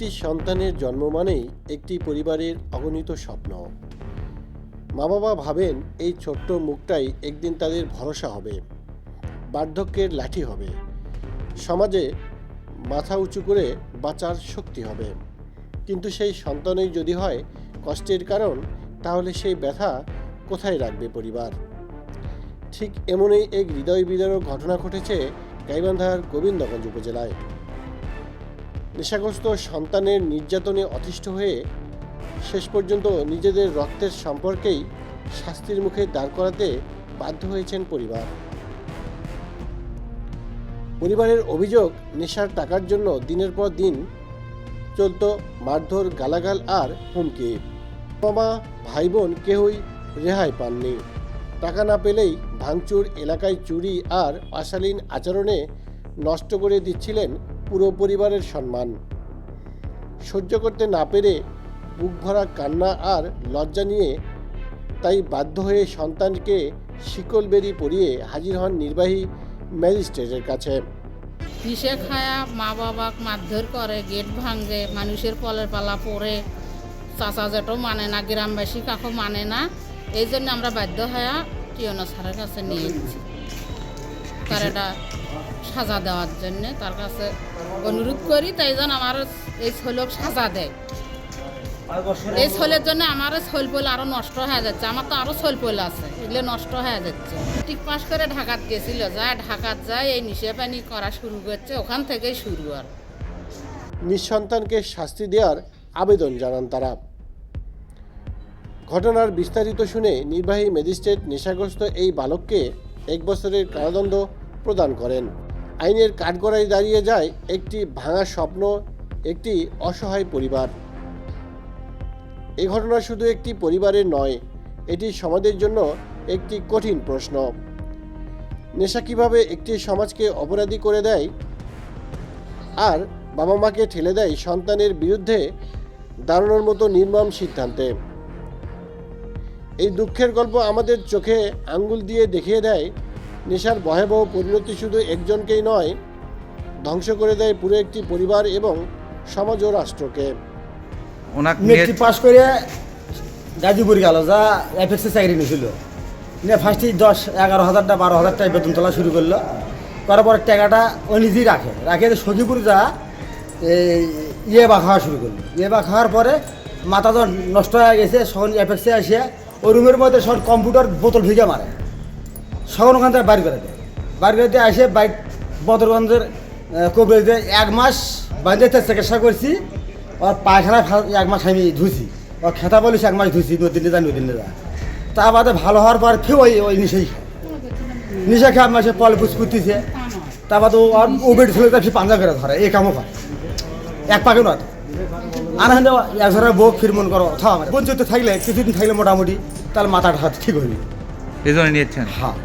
একটি সন্তানের জন্ম মানেই একটি পরিবারের অগণিত স্বপ্ন। মা বাবা ভাবেন এই ছোট্ট মুখটাই একদিন তাদের ভরসা হবে, বার্ধক্যের লাঠি হবে। সমাজে মাথা উঁচু করে বাঁচার শক্তি হবে। কিন্তু সেই সন্তানই যদি হয় কষ্টের কারণ, তাহলে সেই ব্যথা কোথায় রাখবে পরিবার? ঠিক এমনই এক হৃদয় বিদারক ঘটনা ঘটেছে গাইবান্ধার গোবিন্দগঞ্জ উপজেলায়। নেশাগ্রস্ত সন্তানের নির্যাতনে অতিষ্ঠ হয়ে শেষ পর্যন্ত নিজেদের রক্তের সম্পর্কেই শাস্তির মুখে দাঁড় করাতে বাধ্য হয়েছেন পরিবার। পরিবারের অভিযোগ, নেশার টাকার জন্য দিনের পর দিন চলত মারধর, গালাগাল আর হুমকি। বাবা ভাই বোন কেউই রেহাই পাননি। টাকা না পেলেই ভাঙচুর, এলাকায় চুরি আর অশালীন আচরণে নষ্ট করে দিচ্ছিলেন পুরো পরিবারের সম্মান। সহ্য করতে না পেরে বুক ভরা কান্না আর লজ্জা নিয়ে তাই বাধ্য হয়ে সন্তানকে শিকল বেরি পরিয়ে হাজির হন নির্বাহী ম্যাজিস্ট্রেটের কাছে। কিসে খায়া মা বাবাক মারধর করে গেট ভাঙে মানুষের পলের পালা পরে চাচা জেঠও মানে না গ্রামবাসী কাকু মানে না। এই জন্য আমরা বাধ্য হয়ে টিয়নো স্যারের কাছে নিয়ে এসেছি। তার এটা সাজা দেওয়ার জন্য তার কাছে অনুরোধ করি, তাই জন্য আমার এই ছোলক সাজা দেয়। এই ছোলের জন্য আমার ছোল পোল আরও নষ্ট হয়ে যাচ্ছে, আমার তো আরও ছোল পোল আছে, এগুলো নষ্ট হয়ে যাচ্ছে। ঠিক পাস করে ঢাকাত গেছিল, যায় ঢাকাত যায় এই নিশে পানি করা শুরু করছে, ওখান থেকেই শুরু আর। নিঃসন্তানকে শাস্তি দেওয়ার আবেদন জানান তারা। ঘটনার বিস্তারিত শুনে নির্বাহী ম্যাজিস্ট্রেট নেশাগ্রস্ত এই বালককে এক বছরের কারাদণ্ড প্রদান করেন। আইনের কাঠগড়ায় দাঁড়িয়ে যায় একটি ভাঙা স্বপ্ন, একটি অসহায় পরিবার। এই ঘটনা শুধু একটি পরিবারের নয়, এটি সমাজের জন্য একটি কঠিন প্রশ্ন। নেশা কীভাবে একটি সমাজকে অপরাধী করে দেয়? আর বাবা মাকে ঠেলে দেয় সন্তানের বিরুদ্ধে দাঁড়ানোর মতো নির্মম সিদ্ধান্তে। এই দুঃখের গল্প আমাদের চোখে আঙ্গুল দিয়ে দেখিয়ে দেয় নেশার ভয়াবহ পরিণতি শুধু একজনকেই নয় ধ্বংস করে দেয় পুরো একটি পরিবার এবং সমাজ ও রাষ্ট্রকে। মেট্রিক পাস করে গাজীপুর গেল যা এফএক্সে চাকরি নিয়েছিল নিয়ে ফার্স্টে দশ এগারো হাজারটা বারো হাজার টাকা বেতন তোলা শুরু করল। করার পরে টাকাটা ও নিজেই রাখে। রাখে তো সখীপুর যা এই ইয়ে বা খাওয়া শুরু করল। ইয়ে বা খাওয়ার পরে মাথা তো নষ্ট হয়ে গেছে সখন এফএক্সে আসিয়া ওই রুমের মধ্যে সব কম্পিউটার বোতল ভিজে মারে। সখন ওখান থেকে বাড়ি করে দেয় বাড়ি করে দিয়ে আসে বাইক বদরগঞ্জের কবিরাজে এক মাস বাঁধে চিকিৎসা করছি। ওর পায়খানা এক মাস আমি ধুছি ওর খেতা বলিস এক মাস ধুছি নদীনে যা নদীনে যা। তা বাদে ভালো হওয়ার পর ফের ওই ওই নিশেই খায়। নিশা খেয়ে এক মাসে পল বুঝ করতেছে তা বাদে ও আর ও বেটি ছেলে তার পাঞ্জা করে ধরে এই কামও করে। এক পাকে নয় আর হ্যাঁ এক ধরনের বউ ফির মন করো বঞ্চিত থাকলে কিছুদিন থাকলে মোটামুটি তাহলে মাথাটা হাত ঠিক হইবে এই জন্য নিয়েছেন? হ্যাঁ।